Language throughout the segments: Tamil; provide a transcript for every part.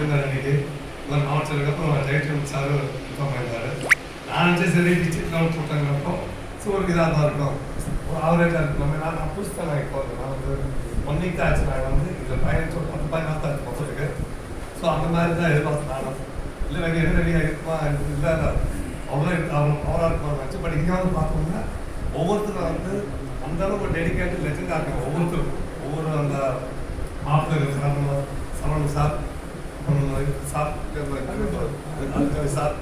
சேர்ந்தார் அன்னைக்கு இவர் மாவட்டத்துக்கு அப்புறம் சார் இன்ஃபார்ம் பண்ணியிருந்தாரு நான் வந்து சரி டிஜிட்டல் போட்டாங்கிறப்போ ஸோ ஒரு இதாக தான் இருக்கும் ஒரு ஆவரேஜாக இருக்கும் நான் நான் புதுசு நான் இப்போ நான் வந்து ஒன் வீக் தான் ஆச்சு. நான் வந்து இதில் பயணிச்சு ஒரு பத்து பதினாறு தான் மொத்தத்துக்கு ஸோ அந்த மாதிரி தான் எதிர்பார்த்தேன் நானும். இல்லை வேறு என்ன ரெடியாக இருக்குமா இல்லை அவ்வளோ அவ்வளோ பவராக இருக்குமா வச்சு பட் இங்கே வந்து பார்த்தோம்னா ஒவ்வொருத்தரும் வந்து அந்தளவுக்கு டெடிக்கேட்டட் லெஜெண்டாக இருக்கும் ஒவ்வொருத்தரும் ஒவ்வொரு அந்த மாப்பிள்ளை சார் சரவணன் சார் சார் அல்கவி சார்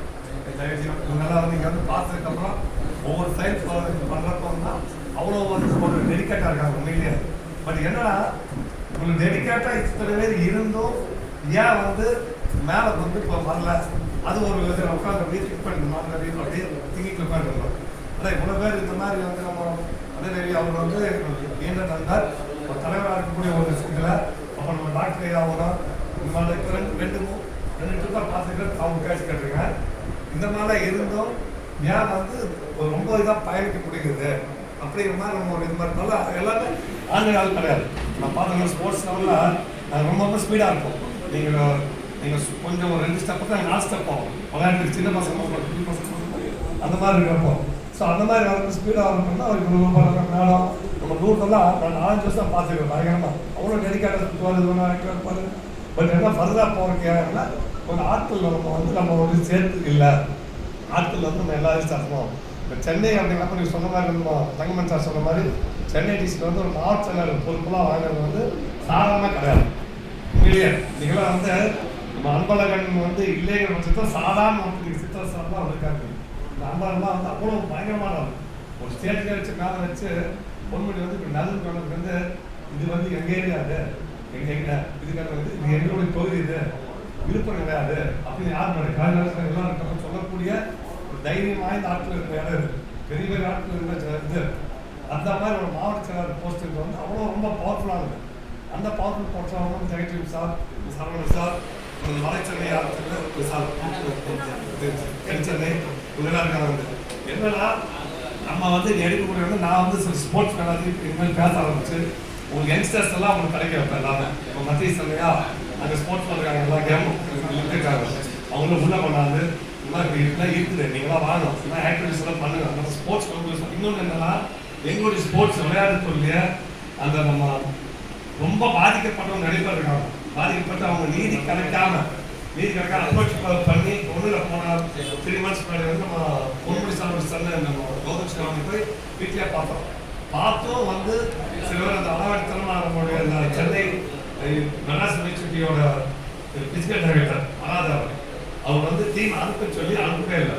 இவங்கெல்லாம் வந்து இங்கே வந்து பார்த்ததுக்கப்புறம் ஒவ்வொரு சைன்ஸ் பண்ணுறப்போ தான் அவ்வளோ வந்து ஒரு டெடிக்கேட்டாக இருக்காங்க உண்மையிலேயே பட் என்னன்னா உங்களுக்கு டெடிக்கேட்டாக இத்தனை பேர் இருந்தும் ஏன் வந்து மேலே வந்து இப்போ வரல அது ஒரு விதத்தில் உட்காந்து வீட்டு கிளிக் பண்ணி மாதிரி வீட்டில் அப்படியே திங்கி கிளிக் அதான் இவ்வளோ பேர் இந்த மாதிரி வந்து நம்ம அதே மாதிரி அவர் வந்து என்ன தந்தார் ஒரு தலைவராக இருக்கக்கூடிய ஒரு இதில் அப்போ நம்ம டாக்டர் ஐயா ஆகணும் இந்த மாதிரி இப்ப ரெண்டு ரெண்டு மூ- ரெண்டு ட்ரிப்பாக பார்த்துக்கிட்டு அவங்க கேட்டு இந்த மாதிரிலாம் இருந்தும் ஏன் வந்து ரொம்ப இதாக பயணிக்க முடியுது அப்படிங்கிற மாதிரி நம்ம ஒரு இது மாதிரி நல்லா எல்லாமே ஆண்டு ஆள் கிடையாது. நான் பார்த்தோம்னா ஸ்போர்ட்ஸ் லெவலில் ரொம்ப ரொம்ப ஸ்பீடாக இருப்போம் நீங்கள் நீங்கள் கொஞ்சம் ஒரு ரெண்டு ஸ்டெப்பு தான் நாலு ஸ்டெப் ஆகும். விளையாட்டு சின்ன பசங்க ஒரு பசங்க அந்த மாதிரி இருக்கிறப்போ ஸோ அந்த மாதிரி வரப்போ ஸ்பீடாக வரணும்னா அவருக்கு ரொம்ப பழக்கம் மேடம் நம்ம தூரத்தெல்லாம் நான் நாலஞ்சு வருஷம் பார்த்துருக்கேன் பயங்கரமாக அவ்வளோ டெடிக்காக சுற்றுவார் இது இருப்பாரு பட் என்ன ஃபர்தராக போகிறதுக்கு ஏன்னா ஒரு ஆட்கள் நம்ம வந்து நம்ம வந்து சேர்த்து இல்லை. ஆட்கள் வந்து நம்ம எல்லாரும் சேர்க்கணும் இப்போ சென்னை அப்படிங்கிறப்ப நீங்கள் சொன்ன மாதிரி நம்ம தங்கமன் சார் சொன்ன மாதிரி சென்னை டிஸ்ட்ரிக்ட் வந்து ஒரு மாவட்ட செயலர் பொறுப்புலாம் வாங்குறது வந்து சாதாரணமாக கிடையாது. இல்லையா நீங்களாம் வந்து நம்ம அன்பழகன் வந்து இல்லைங்கிற பட்சத்தில் சாதாரண ஒருத்தர் சித்திர சார் தான் இருக்காங்க இந்த அன்பழகன்லாம் வந்து அவ்வளோ பயங்கரமானவர். ஒரு ஸ்டேட்டில் வச்சு மேலே வச்சு பொன்முடி வந்து இப்போ நல்லது கொண்டதுக்கு வந்து இது வந்து எங்கள் ஏரியா அது? எங்க எங்க? இதுக்காக வந்து இது எங்களுடைய பகுதி இது. விருப்பம் கிடையாது அப்படின்னு யார் மாதிரி காலையில் எல்லாம் சொல்லக்கூடிய ஒரு தைரியம் வாய்ந்த ஆட்கள் இருக்கிற இடம் இருக்கு பெரிய பெரிய ஆட்கள் இருக்கிற இது. அந்த மாதிரி ஒரு மாவட்ட செயலாளர் போஸ்ட்டுக்கு வந்து அவ்வளோ ரொம்ப பவர்ஃபுல்லானது அந்த பவர்ஃபுல் போஸ்ட் வந்து ஜெகதீப் சார் சரவணன் சார் மலைச்சென்னை ஆட்கள் சார். தென்சென்னை இவங்கெல்லாம் இருக்காங்க வந்து என்னன்னா நம்ம வந்து எடுக்கக்கூடிய வந்து நான் வந்து சில ஸ்போர்ட்ஸ் எல்லாத்தையும் இனிமேல் பேச ஆரம்பிச்சு உங்களுக்கு யங்ஸ்டர்ஸ் எல்லாம் உங்களுக்கு கிடைக்க வைப்பேன் எல்லாமே இப்போ மத்திய சந்தையா அந்த ஸ்போர்ட்ஸ் பண்ணுறாங்க எல்லா கேமும் இருக்காங்க அவங்களும் உள்ள கொண்டாந்து இந்த மாதிரி இப்படிலாம் இருக்குது. நீங்களாம் வாங்கணும் எல்லாம் ஆக்டிவிட்டிஸ் எல்லாம் பண்ணுங்க. நம்ம ஸ்போர்ட்ஸ் இன்னொன்று என்னன்னா எங்களுடைய ஸ்போர்ட்ஸ் விளையாட்டு சொல்லிய அந்த நம்ம ரொம்ப பாதிக்கப்பட்டவங்க நிறைய இருக்காங்க. பாதிக்கப்பட்டு அவங்க நீதி கிடைக்காம நீதி கிடைக்காம அப்ரோச் பண்ணி ஒன்றில் போன த்ரீ மந்த்ஸ் முன்னாடி வந்து நம்ம பொன்முடி சார் சன்ன நம்ம கௌதம் சிவாமி போய் வீட்டிலே பார்த்தோம். பார்த்தும் வந்து சில பேர் அந்த அளவடித்தனமாக நம்மளுடைய அந்த சென்னை மெட்ராஸ் யூனிவர்சிட்டியோட பிசிக்கல் டைரக்டர் அனாத அவர் அவர் வந்து டீம் அனுப்ப சொல்லி அனுப்பவே இல்லை.